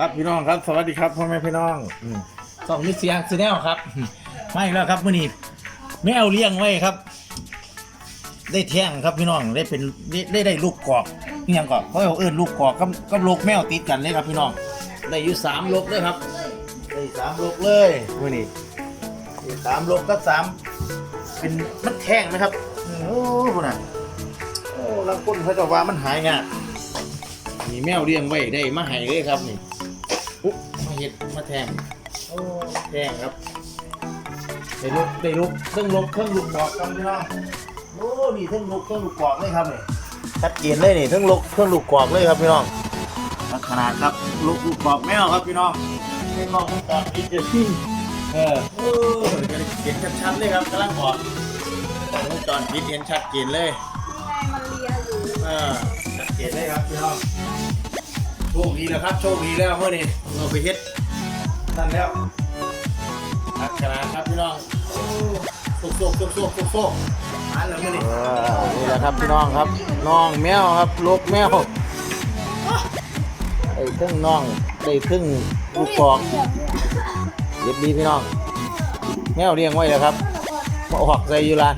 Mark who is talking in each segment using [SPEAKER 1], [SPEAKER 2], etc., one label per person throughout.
[SPEAKER 1] ครับพี่น้องครับ สวัสดีครับพ่อแม่พี่น้องอืมสองมิเสียงซีแนลครับอืมมาอีกแล้วครับมื่อนี้แมวเลี้ยงไว้ครับ ได้แท่งครับพี่น้องได้เป็นได้ได้ได้ลูกกอกนี่ยังก่อนเขาเอาเอิ้นลูกกอกกับกับลูกแมวติดกันเลยครับพี่น้องได้อยู่สามลูกเลยครับได้สามลูกเลยมื่อนี้ได้สามลูกกับสามเป็นมันแท่งนะครับอืมโอ้คุณน่ะโอ้ลังคนเขาจะว่ามันหายงากมีแมวเลี้ยงไว้ได้มาให้เลยครับนี่ อุ๊มาเห็ดมาแทงโอ้แทงครับได้ลูกได้ลูกเครื่องลูกเครื่องลูกกอกกันพี่น้องโอ้นี่เครื่องลูกเครื่องลูกกอกเลยครับนี่ชัดเจนเลยนี่เครื่องลูกเครื่องลูกกอกเลยครับพี่น้องลักษณะครับลูกลูกกอกแมวครับพี่น้องเป็นน้องของกอกอีกเดียวที่เออโอ้เห็นชัดๆเลยครับกำลังออกของวงจรปิดเห็นชัดเจนเลย
[SPEAKER 2] มันเลียอยู่
[SPEAKER 1] อ่าชัดเจนเลยครับพี่น้องโช คดีแล้วครับ โชคดีแล้วเมื่อนี้เราไปเฮ็ดนั่นแล้วอักขนาครับพี่น้องโอ้โซกโซกโซกโซกโซกมาแล้วเมื่อนี้นี่แหละครับพี่น้องครับน้องแมวครับลูกแมวได้ครึ่งน้องได้ครึ่งลูกกอกเย็บดีพี่น้อง แมวเลี้ยงไว้แล้วครับมาออกใส่ยูราน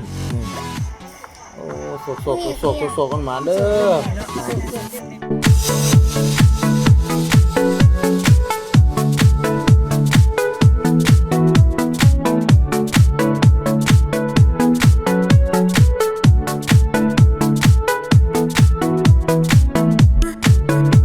[SPEAKER 1] โอ้โซกโซกโซกโซกโซกกันมาเด้อ Thank you